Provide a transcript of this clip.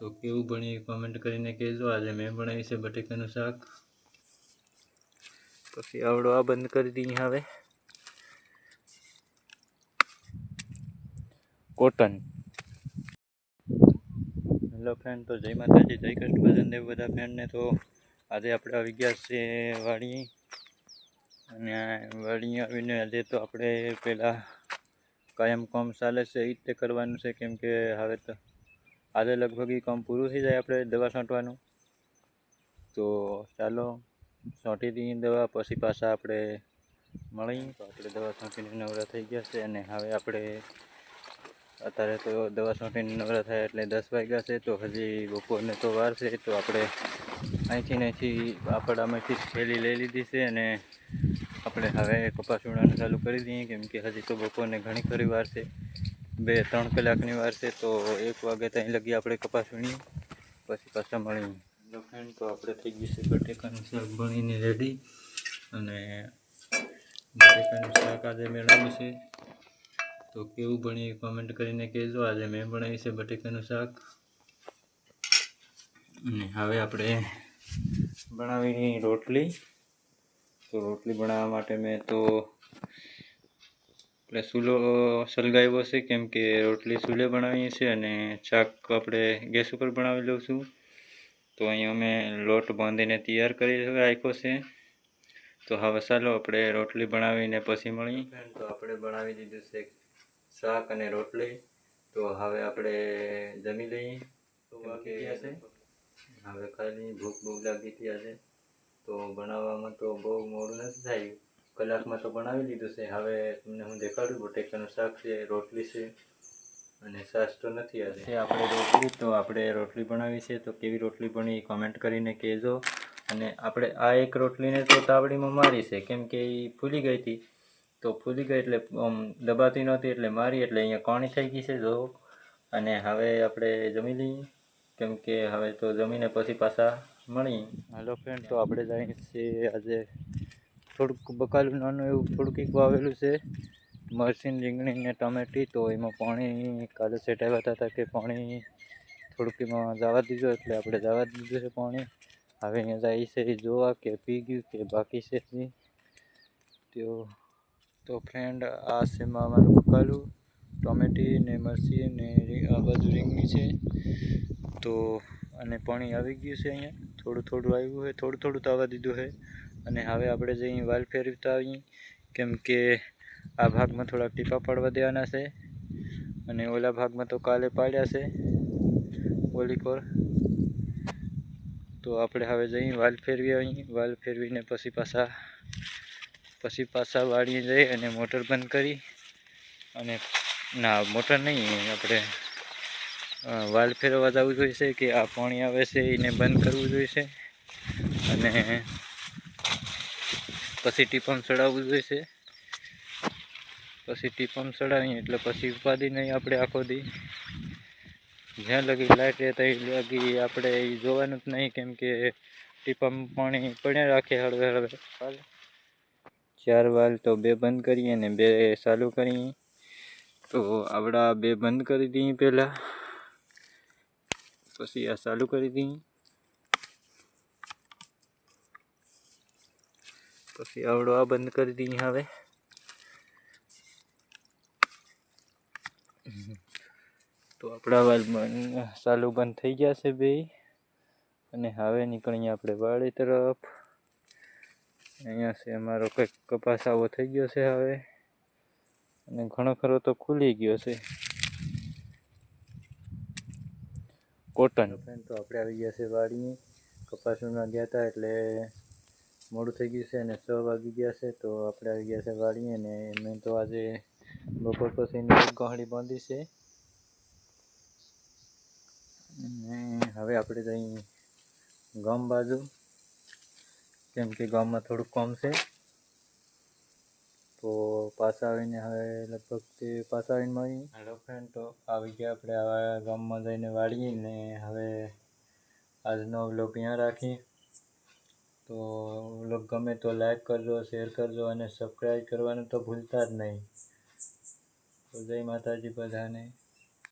તો કેવું બની કોમેન્ટ કરીને કહેજો. આજે મેં બનાવ્યું છે બટેકાનું શાક. પછી આવડો આ બંધ કરી દઈએ હવે. કોટન. હેલો ફ્રેન્ડ તો જય માતાજી, જય કૃષ્ણ દેવ બધા ફ્રેન્ડને તો આજે આપણે આવી ગયા છે વાડી. અને વાડી આવીને આજે તો આપણે પહેલાં કાયમ કોમ ચાલે છે, એ જ તે કરવાનું છે, કેમ કે હવે તો આજે લગભગ એ કામ પૂરું થઈ જાય આપણે દવા છાંટવાનું. તો ચાલો છાંટી દઈએ દવા પછી પાછા આપણે મળી તો આપણે દવા છાંટીને નવરા થઈ ગયા છે અને હવે આપણે અત્યારે તો દવા છાંટીને નવરા થાય એટલે દસ વાગ્યા છે, તો હજી બપોરને તો વાર છે, તો આપણે અહીંથી ને અહીંથી આપણામાંથી થેલી લઈ લીધી છે અને આપણે હવે કપાસ વીણવાનું ચાલુ કરી દઈએ, કેમ કે હજી તો બપોરને ઘણી ખરી વાર છે. બે, ત્રણ કલાકની વાર છે, તો એક વાગે ત્યાં લગી આપણે કપાસ વીણીએ. પછી પાછા મળીએ. લખાણ તો આપણે થઈ ગઈ છે બટેકાનું શાક ભણીને રેડી અને બટેકાનું શાક આજે મેળવ્યું છે. તો કેવું ભણી કોમેન્ટ કરીને કહેજો. આજે મેં બનાવ્યું છે બટેકાનું શાક. અને હવે આપણે બનાવી રોટલી. તો રોટલી બનાવવા માટે મેં તો આપણે ચૂલો સળગાવ્યો છે કેમ કે રોટલી ચૂલે બનાવીએ છીએ અને શાક આપણે ગેસ ઉપર બનાવી લઉં છું. તો અહીં અમે લોટ બાંધીને તૈયાર કરી રાખ્યો છે. તો હવે ચાલો આપણે રોટલી બનાવીને પછી મળીએ તો આપણે બનાવી દીધું છે શાક અને રોટલી. તો હવે આપણે જમી લઈએ. કેમ છે? હવે ખાલી ભૂખ બહુ લાગી હતી આજે તો બનાવવામાં તો બહુ મોડું નથી થયું. કલાકમાં તો બનાવી લીધું છે. હવે તમને હું દેખાડું બટેકાનું શાક છે રોટલી છે અને છાશ તો નથી આજે આપણે રોટલી તો આપણે રોટલી બનાવી છે. તો કેવી રોટલી બની કોમેન્ટ કરીને કહેજો. અને આપણે આ એક રોટલીને તો તાવડીમાં મારી છે. કેમ કે એ ફૂલી ગઈ હતી. તો ફૂલી ગઈ એટલે આમ દબાતી નહોતી એટલે મારી એટલે અહીંયા કાણી થઈ ગઈ છે. જો અને હવે આપણે જમી લઈએ. કેમ કે હવે તો જમીને પછી પાછા મળી. હાલો ફ્રેન્ડ તો આપણે જઈએ છીએ આજે થોડુંક બકાલું નાનું એવું થોડુંક એક વાવેલું છે. મરચીન રીંગણી ને ટમેટી તો એમાં પાણી કાલે સેટાવ્યા હતા કે પાણી થોડુંક એમાં જવા દીધું એટલે આપણે જવા દીધું છે પાણી. હવે અહીંયા જાય છે એ જોવા કે પી ગયું કે બાકી છે હજી. તો તો ફ્રેન્ડ આ છે અમારું બકાલું. ટોમેટી ને મરચી ને રી- આ બાજુ રીંગણી છે. તો, અને પાણી આવી ગયું છે અહીંયા. થોડું થોડું આવ્યું છે થોડું થોડું તો આવવા દીધું છે અને હવે આપણે જઈ વાલ ફેરવતા આવીએ કેમ કે આ ભાગમાં થોડાક ટીપા પાડવા દેવાના છે. અને ઓલા ભાગમાં તો કાલે પાડ્યા છે, ઓલી કોર. તો આપણે હવે જઈ વાલ ફેરવી અહીં વાલ ફેરવીને પછી પાછા પછી પાછા વાળીએ જઈ અને મોટર બંધ કરી. અને ના, મોટર નહીં, આપણે વાલ ફેરવવા જવું જોઈશે કે આ પાણી આવે છે એને બંધ કરવું જોઈશે. અને પછી ટીપમ ચડાવવું જોઈશે. પછી ટીપમ ચડાવીએ એટલે પછી ઉપાધિ નહીં આપણે આખો દી જ્યાં લગી લાઇટ રહે ત્યાં લગી આપણે એ જોવાનું જ નહીં કેમ કે ટીપમ પાણી પડ્યા રાખે હળવે હળવે. હાલ ચાર વાલ તો બે બંધ કરીએ ને બે ચાલુ કરીએ. તો આપણા બે બંધ કરી દઈએ પહેલાં. પછી આ ચાલુ કરી દઈએ. પછી આવડો આ બંધ કરી દઈએ હવે. તો આપણા વાલ ચાલુ બંધ થઈ ગયા છે બે. અને હવે નીકળીએ આપણે વાડી તરફ. અહીંયા છે અમારો કંઈક કપાસ આવો થઈ ગયો છે હવે. અને ઘણો ખરો તો ખુલી ગયો છે. કોટન તો આપણે આવી ગયા છે વાડીએ કપાસમાં ગયા હતા એટલે મોડું થઈ ગયું છે અને છ વાગી ગયા છે, તો આપણે આવી ગયા છે વાળીએ અને મેં તો આજે બપોર પછીની એક ગાંહડી બાંધી છે. અને હવે આપણે જઈએ ગામ બાજુ, કેમ કે ગામમાં થોડુંક કમ છે. તો પાછા આવીને હવે લગભગ તે પાછા આવીને મળી હેલો ફ્રેન્ડ તો આવી ગયા આપણે આવા ગામમાં જઈને વાળીએ ને હવે આજનો વ્લોગ અહીંયા રાખીએ. તો વ્લોગ ગમે તો લાઈક કરજો શેર કરજો અને સબસ્ક્રાઈબ કરવાનું તો ભૂલતા જ નહીં. જય માતાજી બધાને.